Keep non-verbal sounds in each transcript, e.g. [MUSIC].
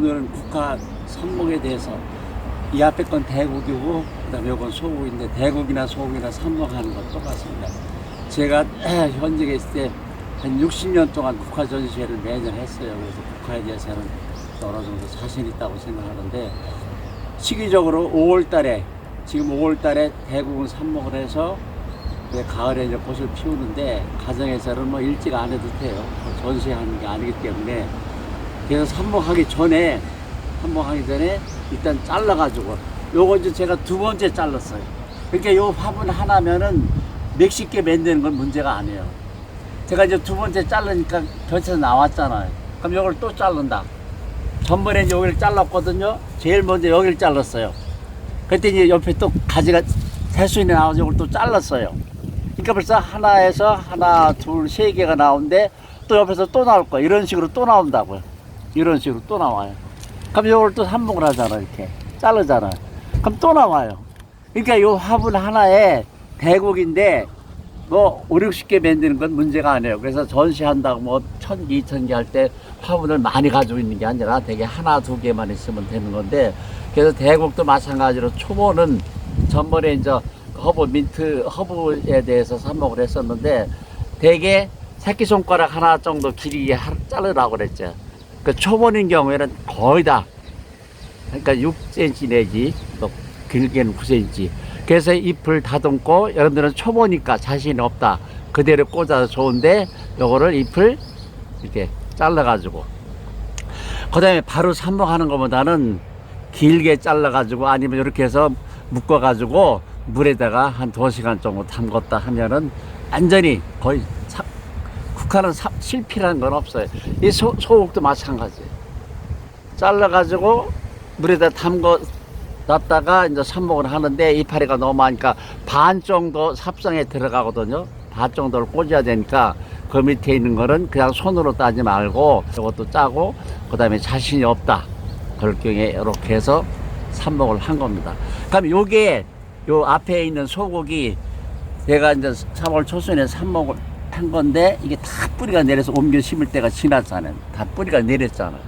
오늘은 국화 선목에 대해서 이 앞에 건 대국이고 그다음에 이건 소국인데 대국이나 소국이나 선목하는 건 똑같습니다. 제가 [CLEARS THROAT] 현직에 있을 때 한 60년 동안 국화 전시회를 매년 했어요. 그래서 국화에 대해서는 어느 정도 자신 있다고 생각하는데 시기적으로 5월 달에 지금 5월 달에 대국은 삽목을 해서 가을에 이제 꽃을 피우는데 가정에서는 뭐 일찍 안 해도 돼요. 뭐 전시하는 게 아니기 때문에 그래서 삽목하기 전에 삽목하기 전에 일단 잘라가지고 요거 이제 제가 두 번째 잘랐어요. 그러니까 요 화분 하나면은 몇십 개 만드는 건 문제가 아니에요. 제가 이제 두 번째 자르니까 벼쳐서 나왔잖아요. 그럼 요걸 또 자른다. 전번에 여기를 잘랐거든요. 제일 먼저 여기를 잘랐어요. 이제 옆에 또 가지가 세수인이 나와서 이걸 또 잘랐어요. 그러니까 벌써 하나에서 하나, 둘, 세 개가 나오는데 또 옆에서 또 나올 거야. 이런 식으로 또 나온다고요. 이런 식으로 또 나와요. 그럼 이걸 또 한복을 하잖아, 이렇게. 자르잖아. 그럼 또 나와요. 그러니까 이 화분 하나에 대국인데 뭐 5, 60개 만드는 건 문제가 아니에요. 그래서 전시한다고 뭐 1000개, 2000개 할 때 화분을 많이 가지고 있는 게 아니라 되게 하나, 두 개만 있으면 되는 건데 그래서 대국도 마찬가지로 초보는 전번에 이제 허브 민트 허브에 대해서 삽목을 했었는데 대개 새끼손가락 하나 정도 길이에 하- 자르라고 그랬죠. 그 초보인 경우에는 거의 다 그러니까 6cm 내지 또 길게는 9cm. 그래서 잎을 다듬고 여러분들은 초보니까 자신이 없다. 그대로 꽂아서 좋은데 요거를 잎을 이렇게 잘라가지고 그다음에 바로 삽목하는 것보다는 길게 잘라가지고 아니면 이렇게 해서 묶어가지고 물에다가 한 두 시간 정도 담궜다 하면은 완전히 거의 사- 국화는 사- 실패라는 건 없어요. 이 소, 소국도 마찬가지예요. 잘라가지고 물에다 담궈 놨다가 이제 삽목을 하는데 이파리가 너무 많으니까 반 정도 삽상에 들어가거든요. 반 정도를 꽂아야 되니까 그 밑에 있는 거는 그냥 손으로 따지 말고 이것도 짜고 그 다음에 자신이 없다. 그럴 경우에 이렇게 해서 삽목을 한 겁니다. 그럼 요게 요 앞에 있는 소고기 제가 이제 3월 초순에 삽목을 한 건데 이게 다 뿌리가 내려서 옮겨 심을 때가 지났잖아요. 다 뿌리가 내렸잖아요.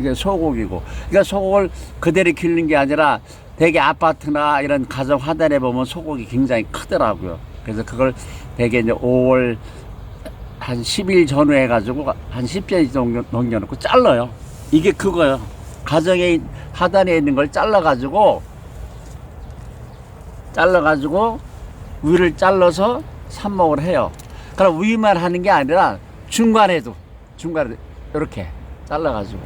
이게 소고기고. 그러니까 소고기를 그대로 기르는 게 아니라 대개 아파트나 이런 가정 화단에 보면 소고기 굉장히 크더라고요. 그래서 그걸 대개 이제 5월 한 10일 전후 해가지고 한 10일 정도 넘겨놓고 잘라요. 이게 그거요. 가정에 하단에 있는 걸 잘라가지고 잘라가지고 위를 잘라서 삽목을 해요. 그럼 위만 하는 게 아니라 중간에도 중간에 이렇게 잘라가지고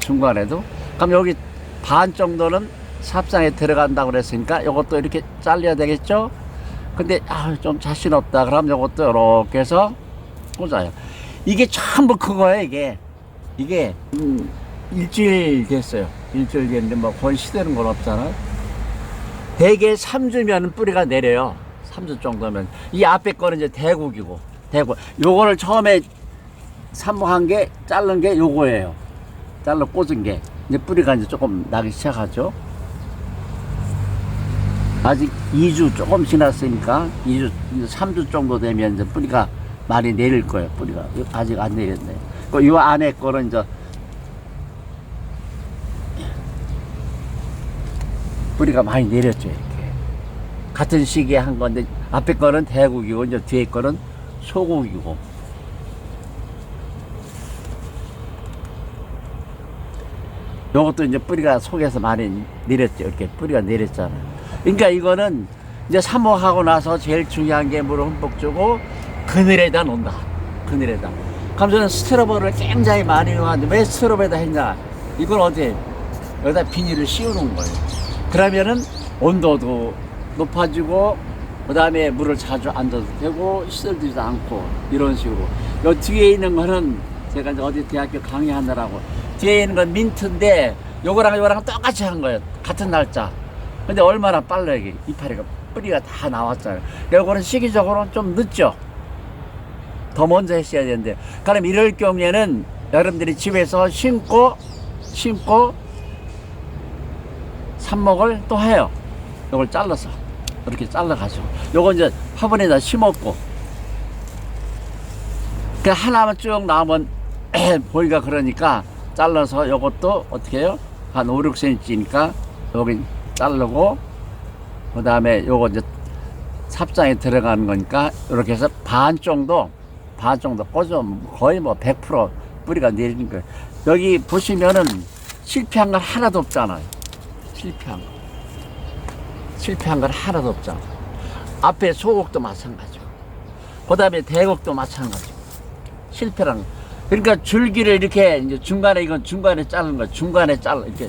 중간에도 그럼 여기 반 정도는 삽상에 들어간다고 그랬으니까 이것도 이렇게 잘려야 되겠죠? 근데 아, 좀 자신 없다. 그럼 이것도 이렇게 해서 꽂아요. 이게 전부 그거예요, 이게. 이게 음, 일주일 됐어요. 일주일 됐는데 뭐 거의 시대는 건 없잖아요. 대개 3주면 뿌리가 내려요. 3주 정도면. 이 앞에 거는 이제 대국이고, 대국. 요거를 처음에 삽목한 게, 자른 게 요거예요. 잘라 꽂은 게. 이제 뿌리가 이제 조금 나기 시작하죠. 아직 2주 조금 지났으니까 2주, 3주 정도 되면 이제 뿌리가 많이 내릴 거예요. 뿌리가 아직 안 내렸네. 그이 안에 거는 이제 뿌리가 많이 내렸죠. 이렇게 같은 시기에 한 건데 앞에 거는 대국이고 이제 뒤에 거는 소국이고. 요것도 이제 뿌리가 속에서 많이 내렸죠. 이렇게 뿌리가 내렸잖아요. 그러니까 이거는 이제 사모하고 나서 제일 중요한 게 물을 흠뻑 주고 그늘에다 놓는다. 그늘에다. 저는 스트로버를 굉장히 많이 이용하는데 왜 스트로버에다 했냐? 이걸 어디 여기다 비닐을 씌워 놓은 거예요. 그러면은 온도도 높아지고 그 다음에 물을 자주 안 줘도 되고 시들지도 않고 이런 식으로. 요 뒤에 있는 거는 제가 이제 어디 대학교 강의하느라고 뒤에 있는 건 민트인데 요거랑 요거랑 똑같이 한 거예요. 같은 날짜. 근데 얼마나 빨라요 이게 이파리가 뿌리가 다 나왔잖아요. 요거는 시기적으로 좀 늦죠. 더 먼저 했어야 되는데. 그럼 이럴 경우에는 여러분들이 집에서 심고 심고 삽목을 또 해요. 요걸 잘라서 이렇게 잘라가지고 요거 이제 화분에다 심었고 그 하나만 쭉 나오면 [CLEARS THROAT] 보기가 그러니까 잘라서 요것도 어떻게 해요? 한 5, 6cm니까 여기 자르고 그 다음에 요거 이제 삽장에 들어가는 거니까 이렇게 해서 반 정도 반 정도 꽂아 거의 뭐 100% 뿌리가 내리는 거예요. 여기 보시면은 실패한 건 하나도 없잖아요. 실패한 거. 실패한 건 하나도 없잖아. 앞에 소곡도 마찬가지고. 그 다음에 대곡도 마찬가지고. 실패란 거. 그러니까 줄기를 이렇게 이제 중간에 이건 중간에 자른 거 중간에 잘라 이렇게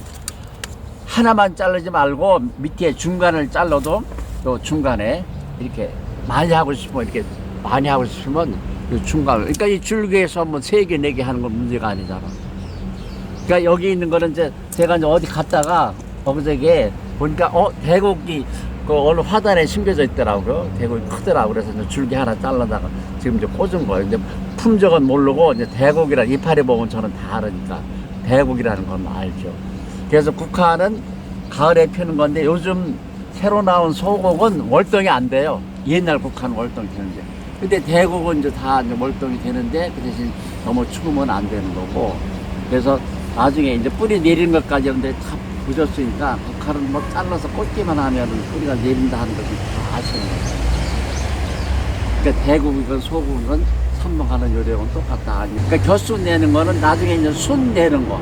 하나만 자르지 말고 밑에 중간을 잘라도 또 중간에 이렇게 많이 하고 싶으면 이렇게 많이 하고 싶으면 이 중간을 그러니까 이 줄기에서 뭐세개네 개 하는 건 문제가 아니잖아. 그러니까 여기 있는 거는 이제 제가 이제 어디 갔다가 어저께 보니까 어 대곡이 그 어느 화단에 심겨져 있더라고요. 대곡이 크더라고 그래서 이제 줄기 하나 잘라다가 지금 이제 꽂은 거예요. 이제 품종은 모르고 이제 대곡이라 이파리 보면 저는 다 알으니까 대곡이라는 건 알죠. 그래서 국화는 가을에 피는 건데 요즘 새로 나온 소곡은 월동이 안 돼요. 옛날 국화는 월동이 되는데. 근데 대곡은 이제 다 이제 월동이 되는데 그 대신 너무 추우면 안 되는 거고. 그래서 나중에 이제 뿌리 내리는 것까지 이런데 다 부졌으니까 국화는 뭐 잘라서 꽂기만 하면은 뿌리가 내린다 하는 것이 다 아시는 거예요. 그러니까 대국이건 소국이건 선먹하는 요령은 똑같다. 그러니까 겨수 내는 거는 나중에 이제 순 내는 거.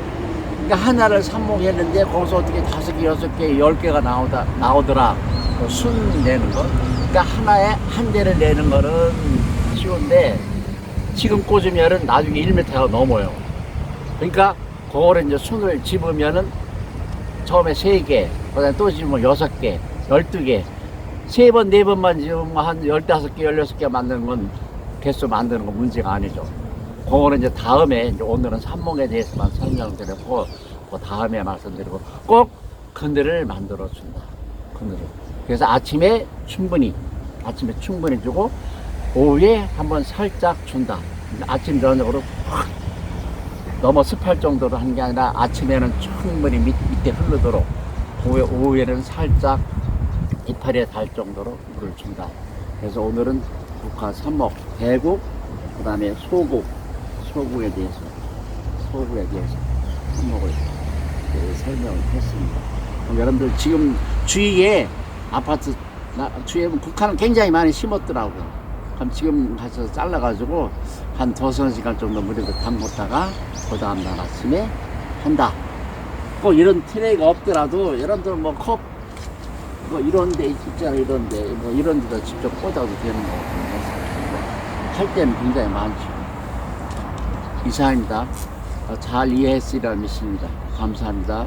그러니까 하나를 삽목했는데 거기서 어떻게 다섯 개, 여섯 개, 열 개가 나오다 나오더라. 그 순 내는 거. 그러니까 하나에 한 대를 내는 거는 쉬운데 지금 꽂으면은 나중에 1m가 넘어요. 그러니까 그거를 이제 순을 집으면은 처음에 세 개, 그다음에 또 집으면 여섯 개, 열두 개, 세 번, 네 번만 지으면 한 열다섯 개, 열여섯 개 만드는 건 개수 만드는 건 문제가 아니죠. 그거는 이제 다음에 이제 오늘은 산목에 대해서만 설명드렸고 그 다음에 말씀드리고 꼭 그늘을 만들어 준다. 그늘을. 그래서 아침에 충분히 아침에 충분히 주고 오후에 한번 살짝 준다. 아침 저녁으로 확 너무 습할 정도로 하는 게 아니라 아침에는 충분히 밑, 밑에 흐르도록 오후에, 오후에는 살짝 이파리에 닿을 정도로 물을 준다. 그래서 오늘은 국화 삼목, 대국, 그 다음에 소국, 소국에 대해서, 소국에 대해서 삼목을 그 설명을 했습니다. 여러분들 지금 주위에 아파트, 나, 주위에 보면 국화는 굉장히 많이 심었더라고요. 그럼 지금 가서 잘라가지고 한 두세 시간 정도 물에 담궜다가 그 다음날 아침에 한다. 꼭 이런 트레이가 없더라도 여러분들 뭐 컵, 뭐 이런 데 있잖아, 이런 데, 뭐 이런 데다 직접 꽂아도 되는 거고. 할 때는 굉장히 많죠. 이상입니다. 어, 잘 이해했으리라 믿습니다. 감사합니다.